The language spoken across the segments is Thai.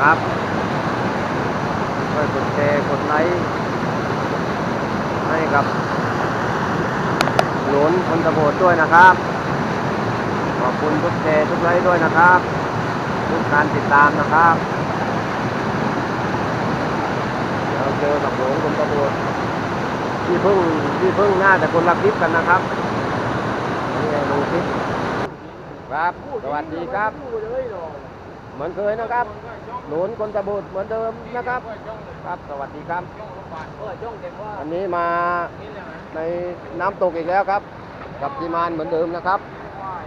ครับช่วยกดแชร์กดไลค์ให้กับหนุนคนตะโบดด้วยนะครับ ขอบคุณทุกแชร์ทุกไลค์ด้วยนะครับ ทุกการติดตามนะครับเดี๋ยวเจอกับหลวงคนตะโบดที่เพึ่งที่เพึ่งหน้าแต่คนละคลิปกันนะครับนี่ลงคลิปครับ สวัสดีครับ เหมือนเคยนะครับหนุนคนตะบูดเหมือนเดิมนะครับ ครับสวัสดีครับวันนี้มาในน้ำตกอีกแล้วครับ กับทีมงานเหมือนเดิมนะครับ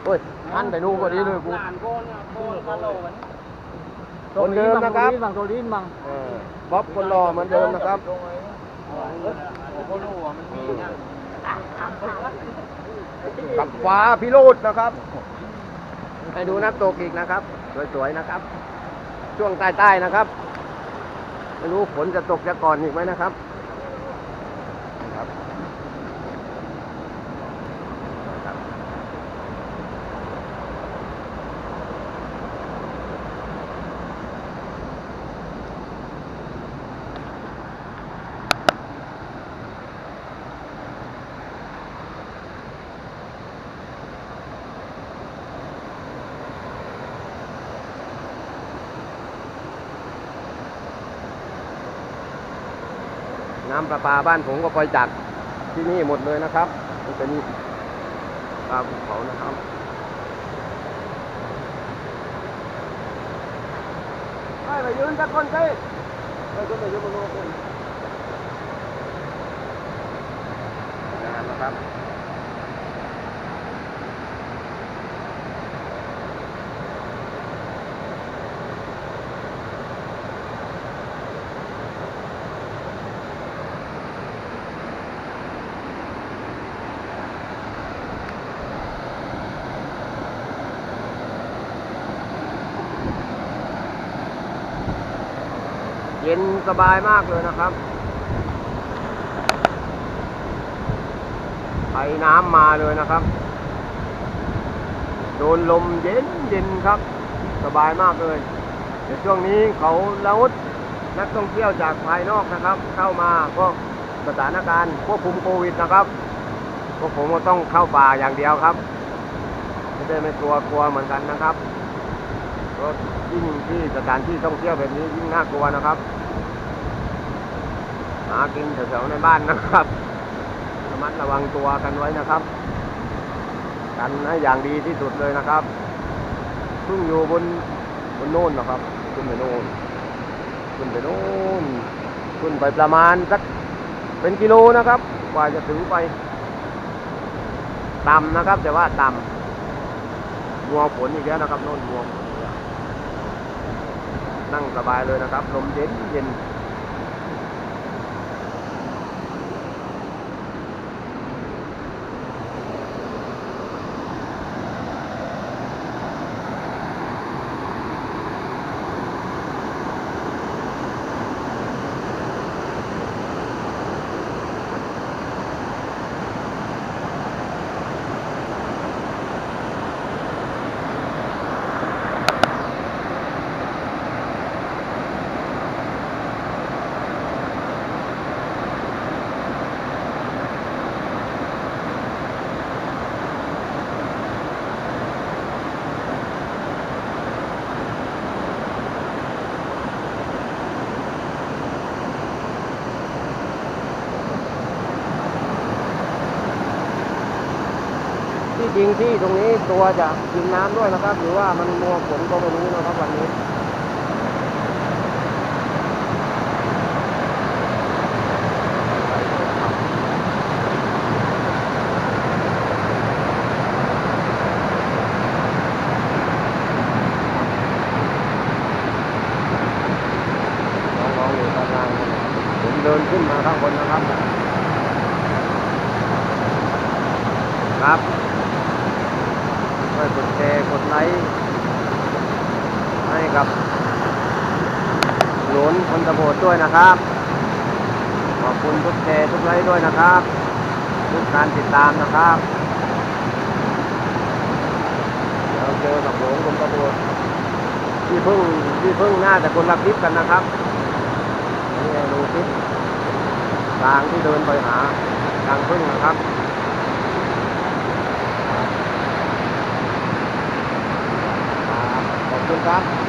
เฮ้ยอันไปนู่นพอดีเลยกูคนเดิมนะครับบางโซลินบางเออบ๊อบคนรอเหมือนเดิมนะครับกับฟ้าพิโรธนะครับ ไปดูน้ำตกอีกนะครับ สวยๆนะครับ ช่วงใต้ๆนะครับ ไม่รู้ฝนจะตกจะก่อนอีกไหมนะครับ น้ำประปาบ้านผมก็ปล่อยจากที่นี่หมดเลยนะครับมันจะมีปลาภูเขานะครับไปไปยืนสักคนสิไปคนไปยืนบนโลกนานนะครับ เย็นสบายมากเลยนะครับไปน้ำมาเลยนะครับ โดนลมเย็นเย็นครับ สบายมากเลยเดี๋ยวช่วงนี้เขาละอุดนักท่องเที่ยวจากภายนอกนะครับ เข้ามาก็สถานการณ์ควบคุมโควิดนะครับพวกผมก็ต้องเข้าป่าอย่างเดียวครับไม่ได้ไม่กลัวกลัวเหมือนกันนะครับ ก็ยิ่งที่สถานที่ท่องเที่ยวแบบนี้ยิ่งน่ากลัวนะครับ หากินแถวๆในบ้านนะครับ ระมัดระวังตัวกันไว้นะครับ กันให้อย่างดีที่สุดเลยนะครับเพิ่งอยู่บนบนโน่นนะครับ ขึ้นไปโน่นขึ้นไปโน่นขึ้นไปประมาณสักเป็นกิโลนะครับ กว่าจะถึงไปต่ำนะครับ แต่ว่าต่ำมัวฝนอีกแล้วนะครับโน่นมัวฝนอีกแล้ว นั่งสบายเลยนะครับ ลมเย็นเย็น ริงที่ตรงนี้ตัวจะกินน้ำด้วยนะครับ หรือว่ามันมัวฝนก็ไม่รู้นะครับวันนี้น้องๆองด้านล่างนะครับผมเดินขึ้นมาข้างบนนะครับ ครับ ช่วยกดแชร์กดไลค์ให้กับหนุนคนตะโบดด้วยนะครับ ขอบคุณทุกแชร์ทุกไลค์ด้วยนะครับ ทุกการติดตามนะครับเดี๋ยวเจอกับหลวงคนตะโบดที่เพิ่งที่เพิ่งน่าจะคนละคลิปกันนะครับนี่ดูคลิปทางที่เดินไปหาทางพึ่งนะครับ back